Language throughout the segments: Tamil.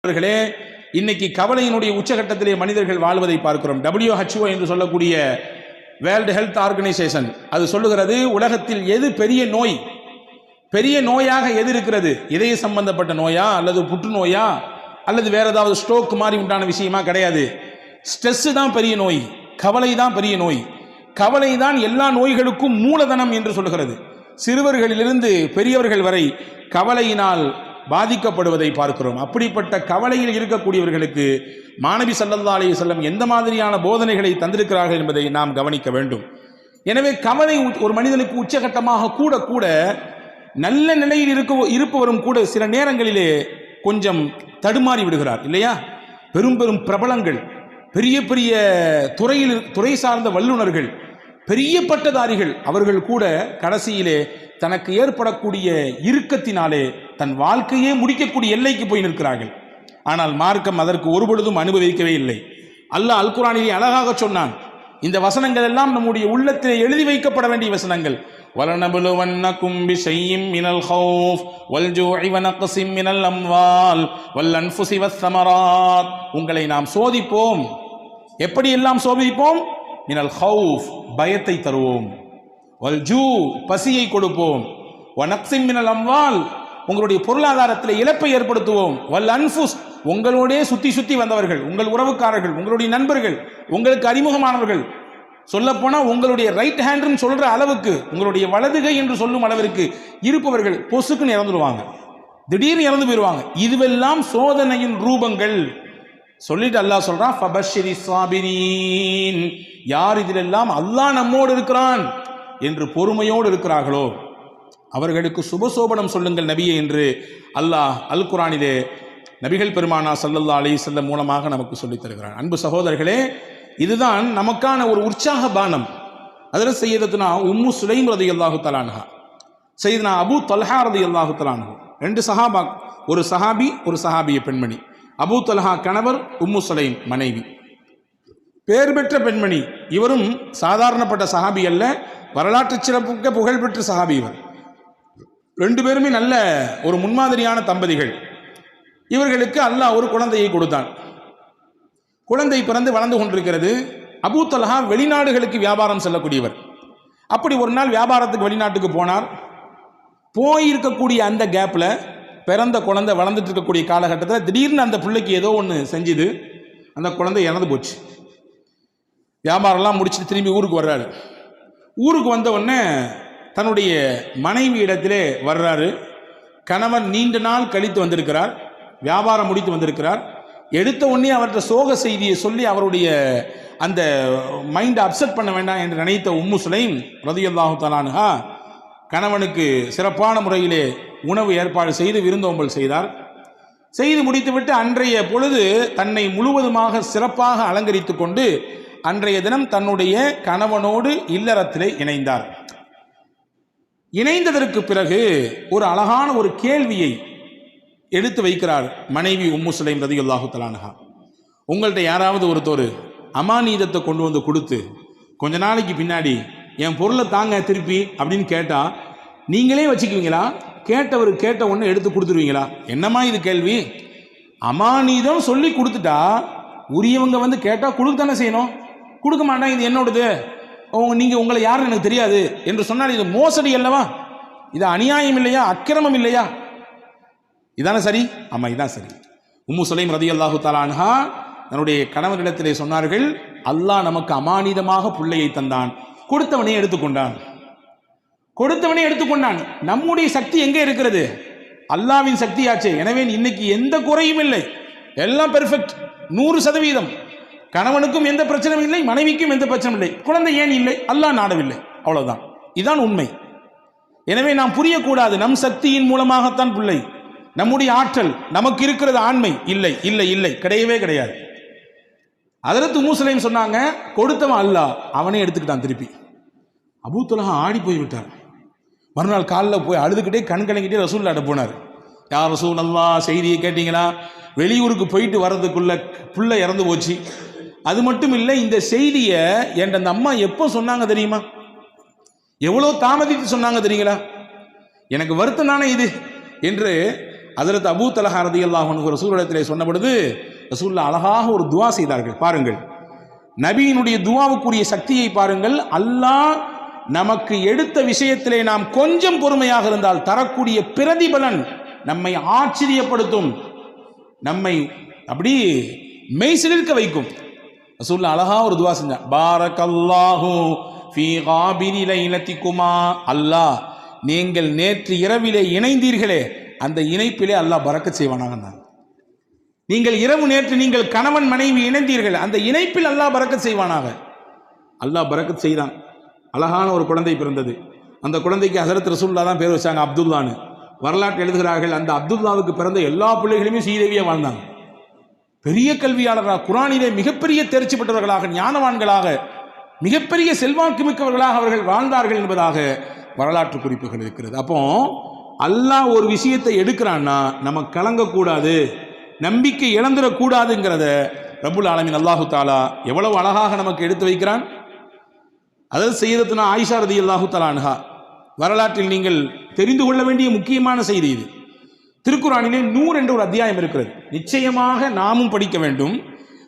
அவர்களே இன்னைக்கு கவலையினுடைய உச்சகட்டத்திலே மனிதர்கள் வாழ்வதை பார்க்கிறோம். டபிள்யூஹெச்ஓ என்று சொல்லக்கூடிய வேர்ல்டு ஹெல்த் ஆர்கனைசேஷன் அது சொல்லுகிறது உலகத்தில் எது பெரிய நோய்? பெரிய நோயாக எது இருக்கிறது? இதய சம்பந்தப்பட்ட நோயா அல்லது புற்றுநோயா அல்லது வேற ஏதாவது ஸ்ட்ரோக் மாதிரி உண்டான விஷயமா கிடையாது. ஸ்ட்ரெஸ் தான் பெரிய நோய். கவலை தான் பெரிய நோய். கவலை தான் எல்லா நோய்களுக்கும் மூலதனம் என்று சொல்லுகிறது. சிறுவர்களிலிருந்து பெரியவர்கள் வரை கவலையினால் பாதிக்கப்படுவதை பார்க்கிறோம். அப்படிப்பட்ட கவலையில் இருக்கக்கூடியவர்களுக்கு மாணவி சல்லல்லா அலி செல்லம் எந்த மாதிரியான போதனைகளை தந்திருக்கிறார்கள் என்பதை நாம் கவனிக்க வேண்டும். எனவே கவலை உ- ஒரு மனிதனுக்கு உச்சகட்டமாக கூட கூட நல்ல நிலையில் இருக்க இருப்பவரும் கூட சில நேரங்களிலே கொஞ்சம் தடுமாறி விடுகிறார் இல்லையா? பெரும் பெரும் பிரபலங்கள் பெரிய பெரிய துறையில் துறை சார்ந்த வல்லுநர்கள் பெரிய பட்டதாரிகள் அவர்கள் கூட கடைசியிலே தனக்கு ஏற்படக்கூடிய இறுக்கத்தினாலே தன் வாழ்க்கையே முடிக்கக்கூடிய எல்லைக்கு போய் நிற்கிறார்கள் ஆனால் மார்க்கம் அதற்கு ஒருபொழுதும் அனுபவிக்கவே இல்லை அல்லாஹ் அல் குரானிலே அழகாக சொன்னான் இந்த வசனங்கள் எல்லாம் நம்முடைய உள்ளத்திலே எழுதி வைக்கப்பட வேண்டிய வசனங்கள் وَلَنَبْلُوَنَّكُمْ بِشَيْءٍ مِّنَ الْخَوْفِ وَالْجُوعِ وَنَقْصٍ مِّنَ الْأَمْوَالِ وَالْأَنفُسِ وَالثَّمَرَاتِ உங்களை நாம் சோதிப்போம் எப்படி எல்லாம் சோதிப்போம் மினல் ஹவுஃப் பயத்தை தருவோம் வல் ஜூ பசியை கொடுப்போம் வனக்சிம் மினல் அம்வால் உங்களுடைய பொருளாதாரத்தில் இழப்பை ஏற்படுத்துவோம். வல் அன்ஃபுஸ் உங்களோடே சுத்தி சுத்தி வந்தவர்கள் உங்கள் உறவுக்காரர்கள் உங்களுடைய நண்பர்கள் உங்களுக்கு அறிமுகமானவர்கள். சொல்லப்போனால் உங்களுடைய ரைட் ஹேண்டுன்னு சொல்ற அளவுக்கு உங்களுடைய வலதுகை என்று சொல்லும் அளவிற்கு இருப்பவர்கள் பொசுக்குன்னு இறந்துடுவாங்க திடீர்னு இறந்து போயிடுவாங்க இதுவெல்லாம் சோதனையின் ரூபங்கள். சொல்லிட்டு அல்லாஹ் சொல்றான் ஃபபஷ்ஷிரி சாபிரீன் யார் இதிலெல்லாம் அல்லாஹ் நம்மோடு இருக்கிறான் என்று பொறுமையோடு இருக்கிறார்களோ? அவர்களுக்கு சுபசோபனம் சொல்லுங்கள் நபியே என்று அல்லாஹ் அல் குரானிலே நபிகள் பெருமானா சல்லல்லா அலி செல்லம் மூலமாக நமக்கு சொல்லித் தருகிறான். அன்பு சகோதரர்களே இதுதான் நமக்கான ஒரு உற்சாக பானம். அதில் செய்யறதுனா உம்மு சுலைம் ரதி அல்லாஹு தலான்ஹா செய்தனா அபு தல்ஹா ரதி அல்லாஹு தலான்ஹு ரெண்டு சஹாபா ஒரு சஹாபி ஒரு சஹாபிய பெண்மணி. அபூ தொல்ஹா கணவர் உம்மு சுலைம் மனைவி. பேர் பெற்ற பெண்மணி இவரும் சாதாரணப்பட்ட சஹாபி அல்ல வரலாற்று சிறப்புக்க புகழ்பெற்ற சஹாபி இவர். ரெண்டு பேருமே நல்ல ஒரு முன்மாதிரியான தம்பதிகள். இவர்களுக்கு அல்லாஹ் ஒரு குழந்தையை கொடுத்தான். குழந்தை பிறந்து வளர்ந்து கொண்டிருக்கிறது. அபூ தல்ஹா வெளிநாடுகளுக்கு வியாபாரம் செல்லக்கூடியவர். அப்படி ஒரு நாள் வியாபாரத்துக்கு வெளிநாட்டுக்கு போனார். போயிருக்கக்கூடிய அந்த கேப்பில் பிறந்த குழந்தை வளர்ந்துட்டு இருக்கக்கூடிய காலகட்டத்தில் திடீர்னு அந்த பிள்ளைக்கு ஏதோ ஒன்று செஞ்சுது. அந்த குழந்தை இறந்து போச்சு. வியாபாரம்லாம் முடிச்சுட்டு திரும்பி ஊருக்கு வர்றாரு. ஊருக்கு வந்த உடனே தன்னுடைய மனைவி இடத்திலே வர்றாரு. கணவன் நீண்ட நாள் கழித்து வந்திருக்கிறார். வியாபாரம் முடித்து வந்திருக்கிறார். எடுத்த உடனே அவர்கிட்ட சோக செய்தியை சொல்லி அவருடைய அந்த மைண்டை அப்செட் பண்ண வேண்டாம் என்று நினைத்த உம்மு சுலைம் ரதியல்லாஹு தலானுஹா கணவனுக்கு சிறப்பான முறையிலே உணவு ஏற்பாடு செய்து விருந்தோம்பல் செய்தார். செய்து முடித்துவிட்டு அன்றைய பொழுது தன்னை முழுவதுமாக சிறப்பாக அலங்கரித்து கொண்டு அன்றைய தினம் தன்னுடைய கணவனோடு இல்லறத்திலே இணைந்தார். இணைந்ததற்கு பிறகு ஒரு அழகான ஒரு கேள்வியை எடுத்து வைக்கிறார் மனைவி உம்மு சுலைம் ரதியுல்லாஹு தலானஹா உங்கள்கிட்ட யாராவது ஒருத்தர் அமானீதத்தை கொண்டு வந்து கொடுத்து கொஞ்ச நாளைக்கு பின்னாடி என் பொருளை தாங்க திருப்பி அப்படின்னு கேட்டால் நீங்களே வச்சுக்குவீங்களா? கேட்டவர் கேட்ட ஒன்று எடுத்து கொடுத்துருவீங்களா? என்னம்மா இது கேள்வி? அமானீதம் சொல்லி கொடுத்துட்டா உரியவங்க வந்து கேட்டால் கொடுக்க தானே செய்யணும்? கொடுக்க மாட்டான் இது என்னோடது? நீங்கள் உங்களை யாருன்னு எனக்கு தெரியாது என்று சொன்னால் இது மோசடி அல்லவா? இது அநியாயம் இல்லையா? அக்கிரமம் இல்லையா? இதானே சரி? ஆமாம் இதான் சரி. உம்மு சுலைம் ரதி அல்லாஹு தலான்ஹா தன்னுடைய கணவனிடத்திலே சொன்னார்கள் அல்லாஹ் நமக்கு அமானிதமாக பிள்ளையை தந்தான். கொடுத்தவனே எடுத்துக்கொண்டான் கொடுத்தவனே எடுத்துக்கொண்டான் நம்முடைய சக்தி எங்கே இருக்கிறது? அல்லாவின் சக்தியாச்சே. எனவே இன்னைக்கு எந்த குறையும் இல்லை. எல்லாம் பெர்ஃபெக்ட் நூறு சதவீதம். கணவனுக்கும் எந்த பிரச்சனையும் இல்லை மனைவிக்கும் எந்த பிரச்சனையும் இல்லை. குழந்தை ஏன் இல்லை? அல்லாஹ் நாடவில்லை. அவ்வளவுதான். இதுதான் உண்மை. எனவே நாம் புரியக்கூடாது நம் சக்தியின் மூலமாகத்தான் பிள்ளை. நம்முடைய ஆற்றல் நமக்கு இருக்கிறது ஆண்மை. இல்லை இல்லை இல்லை. கிடையவே கிடையாது. அதற்கு மூசலையும் சொன்னாங்க கொடுத்தவன் அல்லாஹ் அவனே எடுத்துக்கிட்டான் திருப்பி. அபூத்துலகா ஆடி போய் விட்டார். மறுநாள் காலில் போய் அழுதுகிட்டே கண் கலங்கிட்டே ரசூல்லாட்ட போனார். யார் ரசூல் நல்லா செய்தியை கேட்டிங்கன்னா வெளியூருக்கு போயிட்டு வர்றதுக்குள்ள புள்ள இறந்து போச்சு. அது மட்டும் இல்லை இந்த செய்தியை என் அந்த அம்மா எப்போ சொன்னாங்க தெரியுமா? எவ்வளோ தாமதித்து சொன்னாங்க தெரியுங்களா? எனக்கு வருத்தம் தானே இது என்று ஹஜரத் அபூ தலஹா அல்லாஹோனு ஒரு ரசூலிடத்திலே சொன்ன பொழுது ரசூல்லா அழகாக ஒரு துவா செய்தார்கள். பாருங்கள். நபியினுடைய துவாவுக்குரிய சக்தியை பாருங்கள். அல்லாஹ் நமக்கு எடுத்த விஷயத்திலே நாம் கொஞ்சம் பொறுமையாக இருந்தால் தரக்கூடிய பிரதிபலன் நம்மை ஆச்சரியப்படுத்தும் நம்மை அப்படி மெய்சிலிருக்க வைக்கும். ரசூல்லா அழகா ஒரு துவா செஞ்சான். பாரகல்லாஹூ ஃபீ காபிரி லைலத்திக்குமா அல்லாஹ் நீங்கள் நேற்று இரவிலே இணைந்தீர்களே அந்த இணைப்பிலே அல்லாஹ் பறக்கச் செய்வானாக நீங்கள் இரவு நேற்று நீங்கள் கணவன் மனைவி இணைந்தீர்கள் அந்த இணைப்பில் அல்லாஹ் பறக்க செய்வானாக. அல்லாஹ் பறக்க செய்தான். அழகான ஒரு குழந்தை பிறந்தது. அந்த குழந்தைக்கு ஹசரத் ரசூல்லா தான் பேர் வச்சாங்க அப்துல்லான்னு. வரலாற்று எழுதுகிறார்கள் அந்த அப்துல்லாவுக்கு பிறந்த எல்லா பிள்ளைகளுமே சீதேவியா வாழ்ந்தாங்க. பெரிய கல்வியாளராக குரானிலே மிகப்பெரிய தேர்ச்சி பெற்றவர்களாக ஞானவான்களாக மிகப்பெரிய செல்வாக்கு மிக்கவர்களாக அவர்கள் வாழ்ந்தார்கள் என்பதாக வரலாற்று குறிப்புகள் இருக்கிறது. அப்போ அல்லாஹ் ஒரு விஷயத்தை எடுக்கிறான்னா நம்ம கலங்கக்கூடாது நம்பிக்கை இழந்துடக்கூடாதுங்கிறத ரபுல் ஆலமின் அல்லாஹு தாலா எவ்வளவு அழகாக நமக்கு எடுத்து வைக்கிறான். அதாவது செய்ததுனா ஆயிஷா ரதி அல்லாஹு தலான்ஹா வரலாற்றில் நீங்கள் தெரிந்து கொள்ள வேண்டிய முக்கியமான செய்தி இது. திருக்குறானிலே நூறு என்ற ஒரு அத்தியாயம் இருக்கிறது. நிச்சயமாக நாமும் படிக்க வேண்டும்.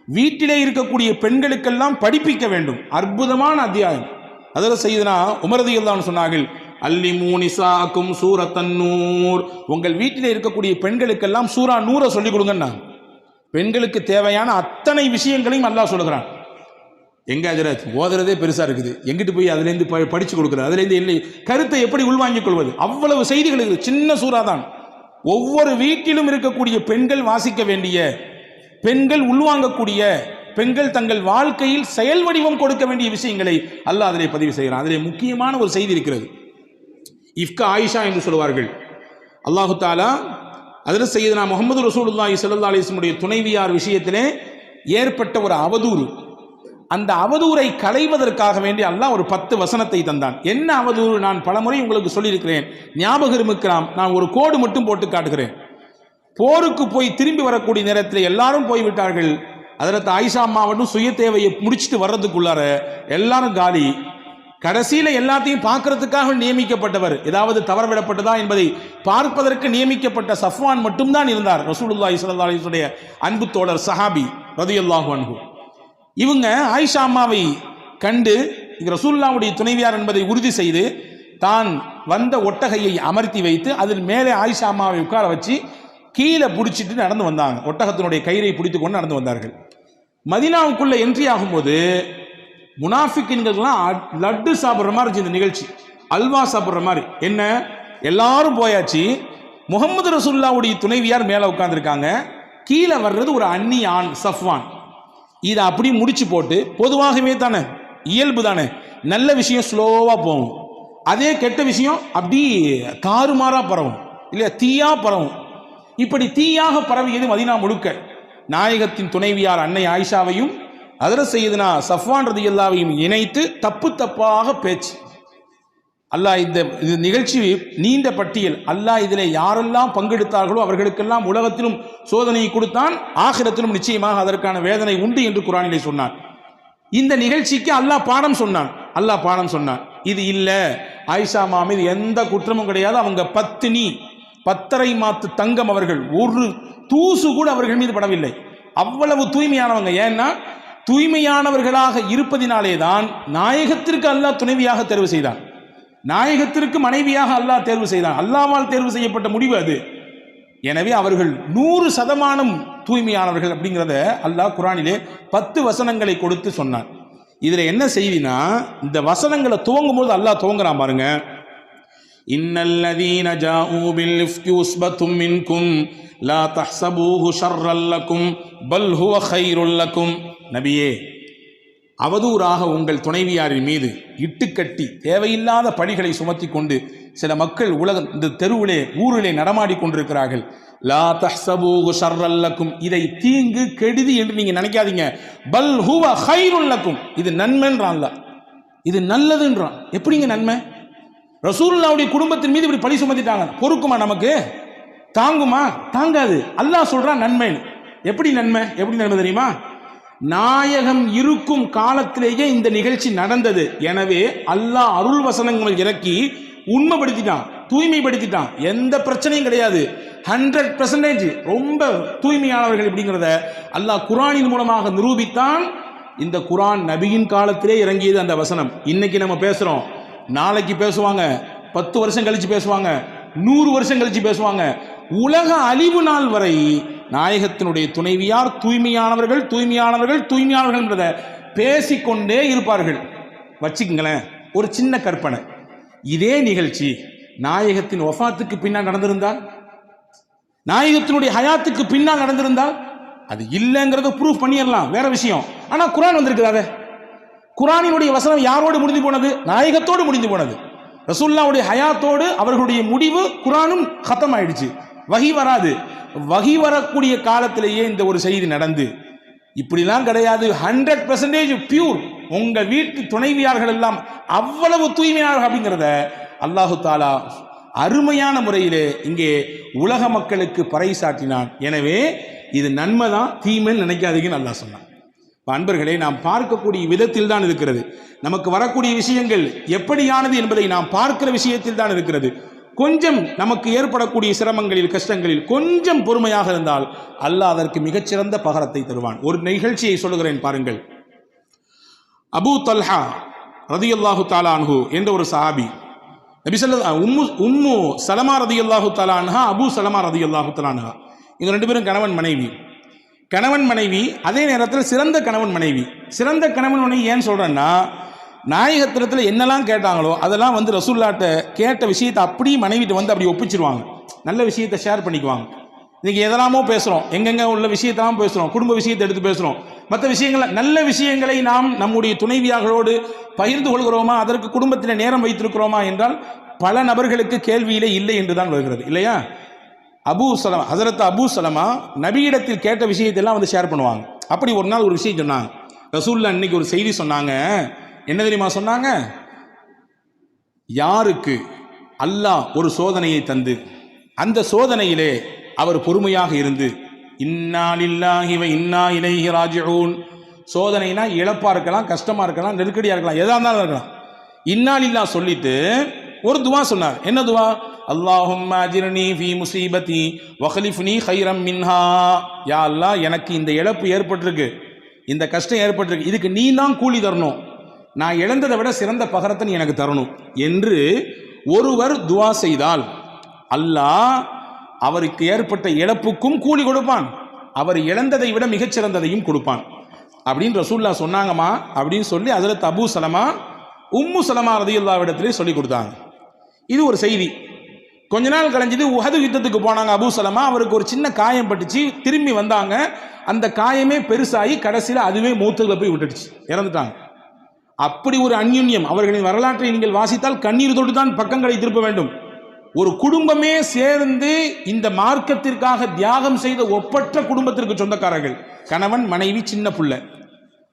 வீட்டிலே இருக்கக்கூடிய பெண்களுக்கெல்லாம் படிப்பிக்க வேண்டும். அற்புதமான அத்தியாயம். அதில் செய்தனா உமரதி தான் சொன்னார்கள் அல்லி மூனிசாக்கும் சூரத்தன்னூர் உங்கள் வீட்டிலே இருக்கக்கூடிய பெண்களுக்கெல்லாம் சூரா நூரை சொல்லிக் கொடுங்கண்ணா. பெண்களுக்கு தேவையான அத்தனை விஷயங்களையும் நல்லா சொல்லுகிறான். எங்க அஜராஜ் ஓதுறதே பெருசா இருக்குது. எங்கிட்டு போய் அதுலேருந்து ப படிச்சு கொடுக்குறது? அதுலேருந்து இல்லை கருத்தை எப்படி உள்வாங்கிக் கொள்வது? அவ்வளவு செய்திகள் இருக்குது. சின்ன சூறா தான். ஒவ்வொரு வீட்டிலும் இருக்கக்கூடிய பெண்கள் வாசிக்க வேண்டிய பெண்கள் உள்வாங்கக்கூடிய பெண்கள் தங்கள் வாழ்க்கையில் செயல் வடிவம் கொடுக்க வேண்டிய விஷயங்களை அல்லாஹ் அதிலே பதிவு செய்கிறான். அதிலே முக்கியமான ஒரு செய்தி இருக்கிறது. இஃப்கா ஆயிஷா என்று சொல்வார்கள் அல்லாஹு தாலா அதில் செய்தனா முகமது ரசூலுல்லாஹி சல்லா அலைஹி துணைவியார் விஷயத்திலே ஏற்பட்ட ஒரு அவதூறு அந்த அவதூறை களைவதற்காக வேண்டி அல்லாஹ் ஒரு பத்து வசனத்தை தந்தான். என்ன அவதூறு? நான் பலமுறை உங்களுக்கு சொல்லியிருக்கிறேன். ஞாபகம் இருக்கலாம் நான் ஒரு கோடு மட்டும் போட்டு காட்டுகிறேன். போருக்கு போய் திரும்பி வரக்கூடிய நேரத்தில் எல்லாரும் போய்விட்டார்கள் அதில் ஆயிஷா அம்மாவட்டும் சுய தேவையை முடிச்சுட்டு வர்றதுக்குள்ளார எல்லாரும் காலி. கடைசியில் எல்லாத்தையும் பார்க்கறதுக்காக நியமிக்கப்பட்டவர். ஏதாவது தவறவிடப்பட்டதா என்பதை பார்ப்பதற்கு நியமிக்கப்பட்ட சஃப்வான் மட்டும்தான் இருந்தார். ரசூலுல்லா ஸல்லல்லாஹு அலைஹி அன்பு தோழர் சஹாபி ரதியுல்லாஹு அன்ஹு. இவங்க ஆயிஷா அம்மாவை கண்டு இது ரசூல்லாவுடைய துணைவியார் என்பதை உறுதி செய்து தான் வந்த ஒட்டகையை அமர்த்தி வைத்து அதில் மேலே ஆயிஷா அம்மாவை உட்கார வச்சு கீழே பிடிச்சிட்டு நடந்து வந்தாங்க. ஒட்டகத்தினுடைய கயிறை பிடித்து கொண்டு நடந்து வந்தார்கள். மதினாவுக்குள்ளே என்ட்ரி ஆகும்போது முனாஃபிக்கின்கள்லாம் லட்டு சாப்பிட்ற மாதிரி இருந்துச்சு இந்த நிகழ்ச்சி. அல்வா சாப்பிட்ற மாதிரி. என்ன? எல்லாரும் போயாச்சு. முகமது ரசூல்லாவுடைய துணைவியார் மேலே உட்காந்துருக்காங்க கீழே வர்றது ஒரு அன்னி ஆண் சஃப்வான். இதை அப்படியே முடிச்சு போட்டு பொதுவாகவே தானே இயல்பு தானே நல்ல விஷயம் ஸ்லோவாக போகும். அதே கெட்ட விஷயம் அப்படி காருமாறாக பரவும் இல்லையா? தீயாக பரவும். இப்படி தீயாக பரவியது மதினா முழுக்க. நாயகத்தின் துணைவியார் அன்னை ஆயிஷாவையும் அதர செய்தனா சஃப்வான் ரதியல்லாவையும் இணைத்து தப்பு தப்பாக பேச்சு. அல்லாஹ் இந்த இது நிகழ்ச்சி நீண்ட பட்டியல். அல்லாஹ் இதில் யாரெல்லாம் பங்கெடுத்தார்களோ அவர்களுக்கெல்லாம் உலகத்திலும் சோதனையை கொடுத்தான் ஆகிரத்திலும் நிச்சயமாக அதற்கான வேதனை உண்டு என்று குரானிலே சொன்னான் இந்த நிகழ்ச்சிக்கு அல்லாஹ் பாடம் சொன்னான். அல்லாஹ் பாடம் சொன்னான். இது இல்லை. ஆயிஷா மாமீது எந்த குற்றமும் கிடையாது. அவங்க பத்தினி பத்தரை மாத்து தங்கம் அவர்கள் ஒரு தூசு கூட அவர்கள் மீது படவில்லை. அவ்வளவு தூய்மையானவங்க. ஏன்னா தூய்மையானவர்களாக இருப்பதினாலே தான் நாயகத்திற்கு அல்லாஹ் துணைவியாக தேர்வு செய்தான். நாயகத்திற்கு மனைவியாக அல்லாஹ் தேர்வு செய்தான். அல்லாவால் தேர்வு செய்யப்பட்ட முடிவு அது. எனவே அவர்கள் நூறு சதமானம் தூய்மையானவர்கள் அப்படிங்கிறத அல்லாஹ் குரானிலே பத்து வசனங்களை கொடுத்து சொன்னான். இதில் என்ன செய்தினா இந்த வசனங்களை துவங்கும் போது அல்லாஹ் துவங்குறான் பாருங்க. இன்னல்லதீன ஜாஊ பில் இஃப்கி உஸ்பத்தும் மின்கும் லா தஹ்சபூஹு ஷர்ரல்லக்கும் பல் ஹுவ கைருல்லக்கும் நபியே அவதூறாக உங்கள் துணைவியாரின் மீது இட்டுக்கட்டி தேவையில்லாத பணிகளை சுமத்தி கொண்டு சில மக்கள் உலகம் இந்த தெருவிலே ஊரிலே நடமாடி கொண்டிருக்கிறார்கள். லா தஹ்சபூகு ஷர்ரல்லக்கும் இதை தீங்கு கெடுதி என்று நீங்கள் நினைக்காதீங்க. பல் ஹுவ ஹைருல்லக்கும் இது நன்மைன்றான்ல. இது நல்லதுன்றான். எப்படிங்க நன்மை? ரசூல்லாவுடைய குடும்பத்தின் மீது இப்படி பழி சுமத்திட்டாங்க. பொறுக்குமா நமக்கு? தாங்குமா? தாங்காது. அல்லாஹ் சொல்கிறான் நன்மைன்னு. எப்படி நன்மை? எப்படி நன்மை தெரியுமா? நாயகம் இருக்கும் காலத்திலேயே இந்த நிகழ்ச்சி நடந்தது. எனவே அல்லாஹ் அருள் வசனங்கள் இறக்கி உண்மைப்படுத்திட்டான் தூய்மைப்படுத்திட்டான். எந்த பிரச்சனையும் கிடையாது. ஹண்ட்ரட் பெர்சன்டேஜ் ரொம்ப தூய்மையானவர்கள் அப்படிங்கிறத அல்லாஹ் குரானின் மூலமாக நிரூபித்தான். இந்த குரான் நபியின் காலத்திலே இறங்கியது அந்த வசனம். இன்னைக்கு நம்ம பேசுறோம். நாளைக்கு பேசுவாங்க. பத்து வருஷம் கழிச்சு பேசுவாங்க. நூறு வருஷம் கழிச்சு பேசுவாங்க. உலக அழிவு நாள் வரை நாயகத்தினுடைய துணைவியார் தூய்மையானவர்கள் தூய்மையானவர்கள் தூய்மையானவர்கள் என்றதை பேசிக்கொண்டே இருப்பார்கள். வச்சுக்கங்களேன் ஒரு சின்ன கற்பனை. இதே நிகழ்ச்சி நாயகத்தின் ஒஃபாத்துக்கு பின்னால் நடந்திருந்தால்? நாயகத்தினுடைய ஹயாத்துக்கு பின்னால் நடந்திருந்தால்? அது இல்லைங்கிறத ப்ரூஃப் பண்ணிடலாம் வேற விஷயம். ஆனால் குரான் வந்திருக்குதாவே குரானினுடைய வசனம் யாரோடு முடிந்து போனது? நாயகத்தோடு முடிந்து போனது. ரசூல்லாவுடைய ஹயாத்தோடு அவர்களுடைய முடிவு குரானும் கத்தம் ஆயிடுச்சு வகி வராது. வகி வரக்கூடிய காலத்திலேயே இந்த ஒரு செய்தி நடந்து. இப்படிலாம் கிடையாது. ஹண்ட்ரட் பெர்சன்டேஜ் பியூர் உங்க வீட்டு துணைவியார்கள் எல்லாம் அவ்வளவு தூய்மையாளர்கள் அப்படிங்கிறத அல்லாஹு தாலா அருமையான முறையிலே இங்கே உலக மக்களுக்கு பறைசாட்டினான் எனவே இது நன்மை தான் தீமைன்னு நினைக்காதீங்கன்னு நல்லா சொன்னான். அன்பர்களே நாம் பார்க்கக்கூடிய விதத்தில் தான் இருக்கிறது. நமக்கு வரக்கூடிய விஷயங்கள் எப்படியானது என்பதை நாம் பார்க்கிற விஷயத்தில் தான் இருக்கிறது. கொஞ்சம் நமக்கு ஏற்படக்கூடிய சிரமங்களில் கஷ்டங்களில் கொஞ்சம் பொறுமையாக இருந்தால் அல்லாஹ் அதற்கு மிகச்சிறந்த பகரத்தை தருவான். ஒரு நிகழ்ச்சியை சொல்லுகிறேன் பாருங்கள். அபூ தல்ஹா ரதியுல்லாஹு தாலான்ஹு என்ற ஒரு சஹாபி நபிசல்ல உம்மு உம்மு சலமா ரதியுல்லாஹு தாலா அபு அபூ சலமா ரதியுல்லாஹு தாலா அன்ஹா. இவங்க ரெண்டு பேரும் கணவன் மனைவி. கணவன் மனைவி அதே நேரத்தில் சிறந்த கணவன் மனைவி. சிறந்த கணவன் மனைவி ஏன் சொல்றேன்னா நாயகத்திரத்தில் என்னெல்லாம் கேட்டாங்களோ அதெல்லாம் வந்து ரசூல்லாட்ட கேட்ட விஷயத்தை அப்படியே மனைவிட்டு வந்து அப்படி ஒப்பிச்சிருவாங்க. நல்ல விஷயத்தை ஷேர் பண்ணிக்குவாங்க. இன்றைக்கி எதெல்லாமோ பேசுகிறோம் எங்கெங்கே உள்ள விஷயத்தெல்லாம் பேசுகிறோம் குடும்ப விஷயத்தை எடுத்து பேசுகிறோம் மற்ற விஷயங்களை நல்ல விஷயங்களை நாம் நம்முடைய துணைவியார்களோடு பகிர்ந்து கொள்கிறோமா? அதற்கு குடும்பத்தில் நேரம் வைத்திருக்கிறோமா என்றால் பல நபர்களுக்கு கேள்வியிலே இல்லை என்று தான் வருகிறது. இல்லையா? அபு சலமா ஹசரத் அபு சலமா நபியிடத்தில் கேட்ட விஷயத்தெல்லாம் வந்து ஷேர் பண்ணுவாங்க. அப்படி ஒரு நாள் ஒரு விஷயம் சொன்னாங்க. ரசூல்லா இன்னைக்கு ஒரு செய்தி சொன்னாங்க. என்ன தெரியுமா சொன்னாங்க? யாருக்கு அல்லாஹ் ஒரு சோதனையை தந்து அந்த சோதனையிலே அவர் பொறுமையாக இருந்து இன்னாலில்லாஹி இன்னா இலைஹி ராஜிஊன். சோதனைனா இழப்பாக இருக்கலாம் கஷ்டமாக இருக்கலாம் நெருக்கடியாக இருக்கலாம் எதாக இருந்தாலும் இருக்கலாம். இன்னாலில்லா சொல்லிட்டு ஒரு துவா சொன்னார். என்ன துவா? அல்லாஹும் அஜிர்னி ஃபி முசீபதி வஹலிஃப்னி ஹைரம் மின்ஹா. யா அல்லாஹ் எனக்கு இந்த இழப்பு ஏற்பட்டிருக்கு இந்த கஷ்டம் ஏற்பட்டிருக்கு இதுக்கு நீ தான் கூலி தரணும். நான் இழந்ததை விட சிறந்த பகரத்தை நீ எனக்கு தரணும் என்று ஒருவர் துவா செய்தால் அல்லாஹ் அவருக்கு ஏற்பட்ட இழப்புக்கும் கூலி கொடுப்பான். அவர் இழந்ததை விட மிகச்சிறந்ததையும் கொடுப்பான். அப்படின்னு ரசூல்லா சொன்னாங்கம்மா அப்படின்னு சொல்லி அதில் தபு சலமா உம்மு சலமா ரதியுல்லாவிடத்திலே சொல்லி கொடுத்தாங்க. இது ஒரு செய்தி. கொஞ்ச நாள் கழிஞ்சது உஹது யுத்தத்துக்கு போனாங்க அபு சலமா. அவருக்கு ஒரு சின்ன காயம் பட்டுச்சு. திரும்பி வந்தாங்க. அந்த காயமே பெருசாகி கடைசியில் அதுவே மூத்துல போய் விட்டுடுச்சு. இறந்துட்டாங்க. அப்படி ஒரு அந்யுன்யம் அவர்களின் வரலாற்றை நீங்கள் வாசித்தால் கண்ணீர் தொட்டு தான் பக்கங்களை திருப்ப வேண்டும். ஒரு குடும்பமே சேர்ந்து இந்த மார்க்கத்திற்காக தியாகம் செய்த ஒப்பற்ற குடும்பத்திற்கு சொந்தக்காரர்கள். கணவன் மனைவி சின்ன புள்ள.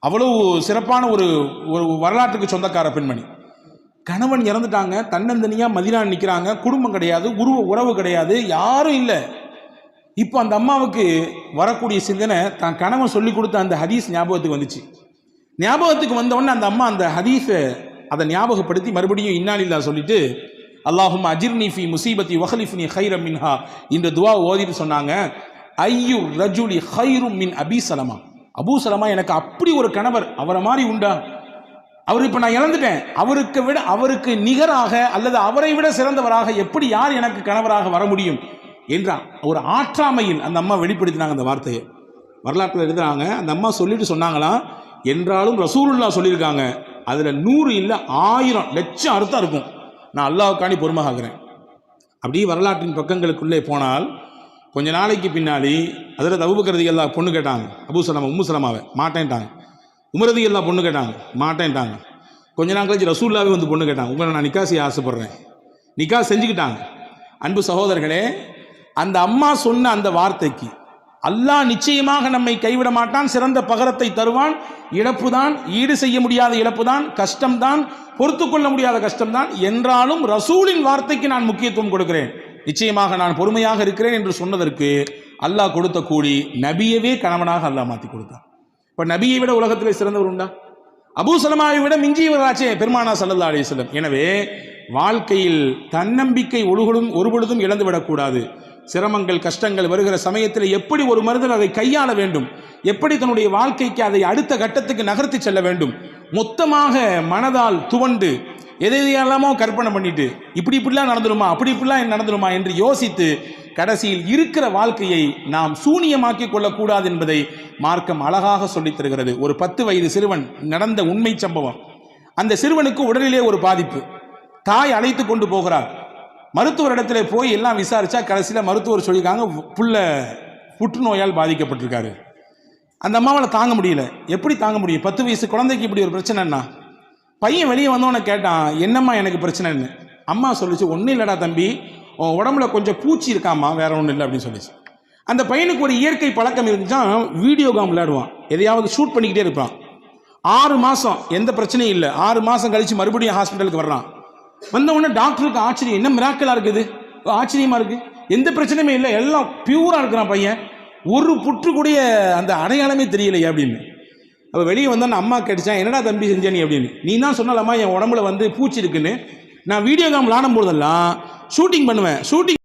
அவ்வளவு சிறப்பான ஒரு ஒரு வரலாற்றுக்கு சொந்தக்கார பெண்மணி. கணவன் இறந்துட்டாங்க தன்னந்தனியாக மதினா நிற்கிறாங்க குடும்பம் கிடையாது உருவ உறவு கிடையாது யாரும் இல்லை. இப்போ அந்த அம்மாவுக்கு வரக்கூடிய சிந்தனை தான் கணவன் சொல்லி கொடுத்த அந்த ஹதீஸ் ஞாபகத்துக்கு வந்துச்சு. ஞாபகத்துக்கு வந்தவொடனே அந்த அம்மா அந்த ஹதீஸை அதை ஞாபகப்படுத்தி மறுபடியும் இன்னாலில்லா சொல்லிட்டு அல்லாஹும் அஜிர்னிஃபி முசீபத்தி வஹலிஃப்னி ஹைரம் மின்ஹா இந்த துவா ஓதிட்டு சொன்னாங்க ஐயு ரஜுலி ஹைரும் மின் அபி சலமா. அபூ சலமா எனக்கு அப்படி ஒரு கணவர் அவரை மாதிரி உண்டா? அவர் இப்போ நான் இழந்துட்டேன். அவருக்கு விட அவருக்கு நிகராக அல்லது அவரை விட சிறந்தவராக எப்படி யார் எனக்கு கணவராக வர முடியும்? என்ற ஒரு ஆற்றாமையில் அந்த அம்மா வெளிப்படுத்தினாங்க அந்த வார்த்தையை. வரலாற்றில் எழுதுறாங்க அந்த அம்மா சொல்லிட்டு சொன்னாங்களாம் என்றாலும் ரசூலுல்லா சொல்லியிருக்காங்க. அதில் நூறு இல்லை ஆயிரம் லட்சம் அர்த்தம் இருக்கும். நான் அல்லாவுக்காண்டி பொறுமையாகிறேன். அப்படியே வரலாற்றின் பக்கங்களுக்குள்ளே போனால் கொஞ்ச நாளைக்கு பின்னாடி அதில் அபுபக்கரதி எல்லா பொண்ணு கேட்டாங்க. அபு சலமா உம்மு சலமாவை. மாட்டேன்ட்டாங்க. உமரதி எல்லா பொண்ணு கேட்டாங்க. மாட்டேன்ட்டாங்க. கொஞ்ச நாள் கழிச்சு ரசூல்லாவே வந்து பொண்ணு கேட்டாங்க. உங்களை நான் நிக்கா செய்ய ஆசைப்படுறேன். நிக்கா செஞ்சுக்கிட்டாங்க. அன்பு சகோதரர்களே அந்த அம்மா சொன்ன அந்த வார்த்தைக்கு அல்லாஹ் நிச்சயமாக நம்மை கைவிட மாட்டான் சிறந்த பகரத்தை தருவான். இழப்பு தான் ஈடு செய்ய முடியாத இழப்பு தான் கஷ்டம்தான் பொறுத்து கொள்ள முடியாத கஷ்டம்தான். என்றாலும் ரசூலின் வார்த்தைக்கு நான் முக்கியத்துவம் கொடுக்கிறேன். நிச்சயமாக நான் பொறுமையாக இருக்கிறேன் என்று சொன்னதற்கு அல்லாஹ் கொடுத்த கூலி நபியவே கணவனாக அல்லாஹ் மாற்றி கொடுத்தான். இப்போ நபியை விட உலகத்திலே சிறந்தவர் உண்டா? அபூ சலமாவை விட மிஞ்சியவராச்சே பெருமானா சல்லல்லா அலிஸ்லம் எனவே வாழ்க்கையில் தன்னம்பிக்கை ஒழுகலும் ஒருபொழுதும் இழந்துவிடக்கூடாது சிரமங்கள் கஷ்டங்கள் வருகிற சமயத்தில் எப்படி ஒரு மனிதன் அதை கையாள வேண்டும்? எப்படி தன்னுடைய வாழ்க்கைக்கு அதை அடுத்த கட்டத்துக்கு நகர்த்தி செல்ல வேண்டும்? மொத்தமாக மனதால் துவண்டு எதை எதையெல்லாமோ கற்பனை பண்ணிட்டு இப்படி இப்படிலாம் நடந்துருமா அப்படி இப்படிலாம் நடந்துருமா என்று யோசித்து கடைசியில் இருக்கிற வாழ்க்கையை நாம் சூனியமாக்கி கொள்ளக்கூடாது என்பதை மார்க்கம் அழகாக சொல்லித் தருகிறது. ஒரு பத்து வயது சிறுவன் நடந்த உண்மை சம்பவம். அந்த சிறுவனுக்கு உடலிலே ஒரு பாதிப்பு. தாய் அழைத்து கொண்டு போகிறார் மருத்துவர் இடத்துல போய் எல்லாம் விசாரிச்சா கடைசியில் மருத்துவர் சொல்லியிருக்காங்க புள்ள புற்றுநோயால் பாதிக்கப்பட்டிருக்காரு. அந்த அம்மாவால் தாங்க முடியல. எப்படி தாங்க முடியும்? பத்து வயசு குழந்தைக்கு இப்படி ஒரு பிரச்சனைன்னா பையன் வெளியே வந்தவனை கேட்டான் என்னம்மா எனக்கு பிரச்சனைன்னு? அம்மா சொல்லுச்சு ஒன்றும் இல்லைடா தம்பி உன் உடம்புல கொஞ்சம் பூச்சி இருக்காம்மா வேற ஒன்றும் இல்லை அப்படின்னு சொல்லிச்சு. அந்த பையனுக்கு ஒரு இயற்கை பழக்கம் இருந்துச்சான் வீடியோ கேம் விளையாடுவான். எதையாவது ஷூட் பண்ணிக்கிட்டே இருப்பான். ஆறு மாதம் எந்த பிரச்சனையும் இல்லை. ஆறு மாதம் கழித்து மறுபடியும் ஹாஸ்பிட்டலுக்கு வர்றான். வந்த உடனே டாக்டருக்கு ஆச்சரியம். என்ன மிராக்கலாக இருக்குது? ஆச்சரியமா இருக்குது எந்த பிரச்சனையுமே இல்லை. எல்லாம் பியூராக இருக்கிறான் பையன். ஒரு புற்றுக்கூடிய அந்த அடையாளமே தெரியலையே அப்படின்னு. அப்போ வெளியே வந்தோன்னு அம்மா கேட்டுச்சான் என்னடா தம்பி செஞ்ச நீ? அப்படின்னு. நீ தான் சொன்னாலம்மா என் உடம்புல வந்து பூச்சி இருக்குன்னு. நான் வீடியோ கேம் விளாடும் போதெல்லாம் ஷூட்டிங் பண்ணுவேன். ஷூட்டிங்